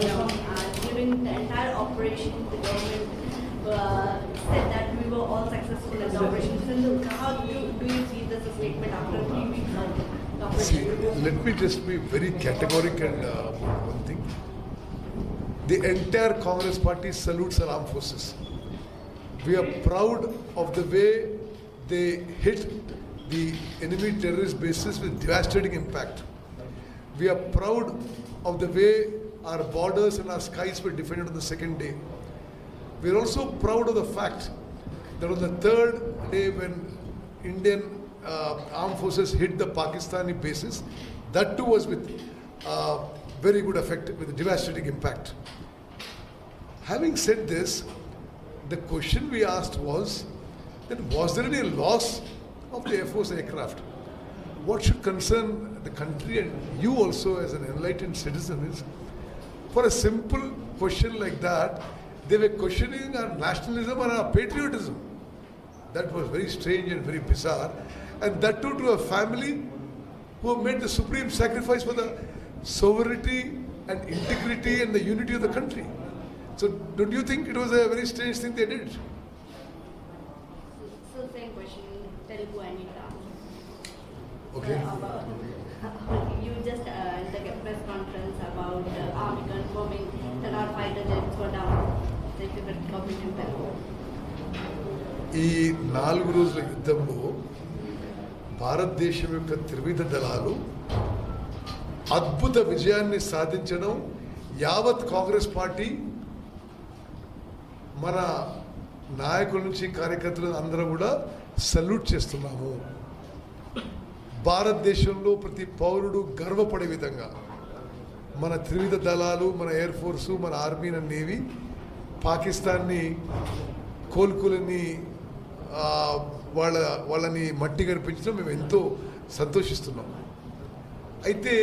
Uh, during the entire operation, the government uh, said that we were all successful in the operation. So how do, do you see this statement after three weeks of the See, let me just be very categorical and uh, one thing. The entire Congress party salutes our armed forces. We are proud of the way they hit the enemy terrorist bases with devastating impact. We are proud of the way our borders and our skies were defended on the second day. We are also proud of the fact that on the third day when Indian uh, armed forces hit the Pakistani bases, that too was with uh, very good effect, with devastating impact. Having said this, the question we asked was that was there any loss of the Air Force aircraft? What should concern the country and you also as an enlightened citizen is for a simple question like that, they were questioning our nationalism and our patriotism. That was very strange and very bizarre. And that too to a family who made the supreme sacrifice for the sovereignty and integrity and the unity of the country. So don't you think it was a very strange thing they did? So, so same question, Telugu and Ita. Okay. You just uh, like a press conference about uh, army confirming that our fighter jets were down. So if you could comment on that. ఈ నాలుగు రోజుల యుద్ధంలో భారతదేశం యొక్క త్రివిధ దళాలు అద్భుత విజయాన్ని సాధించడం యావత్ కాంగ్రెస్ పార్టీ మన నాయకుల నుంచి కార్యకర్తలు అందరూ కూడా సల్యూట్ చేస్తున్నాము భారతదేశంలో ప్రతి పౌరుడు గర్వపడే విధంగా మన త్రివిధ దళాలు మన ఎయిర్ ఫోర్సు మన ఆర్మీ అనేవి నేవీ పాకిస్తాన్ని కోలుకులని వాళ్ళ వాళ్ళని మట్టి కనిపించడం మేము ఎంతో సంతోషిస్తున్నాం. అయితే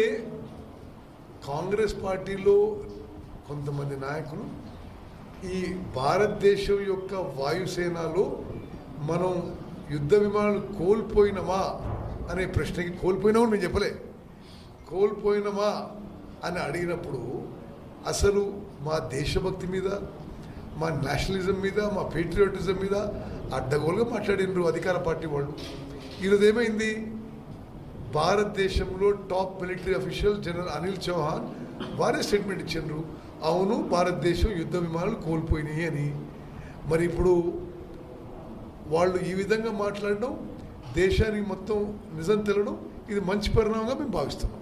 కాంగ్రెస్ పార్టీలో కొంతమంది నాయకులు ఈ భారతదేశం యొక్క వాయుసేనలో మనం యుద్ధ విమానాలు కోల్పోయినమా అనే ప్రశ్నకి కోల్పోయినామని మేము చెప్పలే. కోల్పోయినమా అని అడిగినప్పుడు అసలు మా దేశభక్తి మీద మా నేషనలిజం మీద మా పేట్రియాటిజం మీద అడ్డగోలుగా మాట్లాడినరు అధికార పార్టీ వాళ్ళు. ఈరోజు ఏమైంది భారతదేశంలో top military official general Anil Chauhan వారే స్టేట్మెంట్ ఇచ్చిండ్రు. అవును భారతదేశం యుద్ధ విమానాలు కోల్పోయినాయి అని. మరి ఇప్పుడు వాళ్ళు ఈ విధంగా మాట్లాడడం దేశానికి మొత్తం నిజం తెలడం ఇది మంచి పరిణామంగా మేము భావిస్తున్నాం.